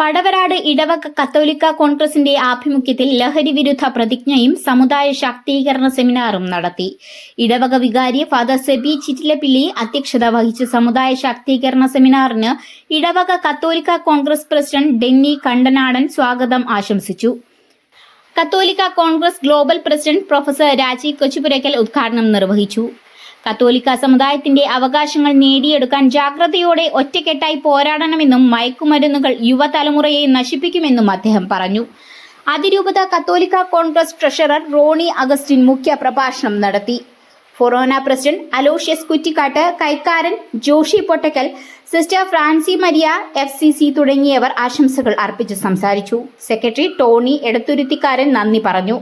പടവരാട് ഇടവക കത്തോലിക്ക കോൺഗ്രസിന്റെ ആഭിമുഖ്യത്തിൽ ലഹരി വിരുദ്ധ പ്രതിജ്ഞയും സമുദായ ശാക്തീകരണ സെമിനാറും നടത്തി. ഇടവക വികാരി ഫാദർ സെബി ചിറ്റിലപ്പിള്ളി അധ്യക്ഷത വഹിച്ച സമുദായ ശാക്തീകരണ സെമിനാറിന് ഇടവക കത്തോലിക്ക കോൺഗ്രസ് പ്രസിഡന്റ് ഡെന്നി കണ്ടനാടൻ സ്വാഗതം ആശംസിച്ചു. കത്തോലിക്ക Congress global president professor Rajeev Kochupurakkal ഉദ്ഘാടനം നിർവഹിച്ചു. കത്തോലിക്ക സമുദായത്തിന്റെ അവകാശങ്ങൾ നേടിയെടുക്കാൻ ജാഗ്രതയോടെ ഒറ്റക്കെട്ടായി പോരാടണമെന്നും മയക്കുമരുന്നുകൾ യുവതലമുറയെ നശിപ്പിക്കുമെന്നും അദ്ദേഹം പറഞ്ഞു. അതിരൂപത കത്തോലിക്ക കോൺഗ്രസ് ട്രഷറർ റോണി അഗസ്റ്റിൻ മുഖ്യ പ്രഭാഷണം നടത്തി. ഫൊറോന president Aloysius Kuttikkattu കൈക്കാരൻ Joshi Pottakkal sister Francy Maria F C C തുടങ്ങിയവർ ആശംസകൾ അർപ്പിച്ച് സംസാരിച്ചു. സെക്രട്ടറി ടോണി എടത്തുരുത്തിക്കാരൻ നന്ദി പറഞ്ഞു.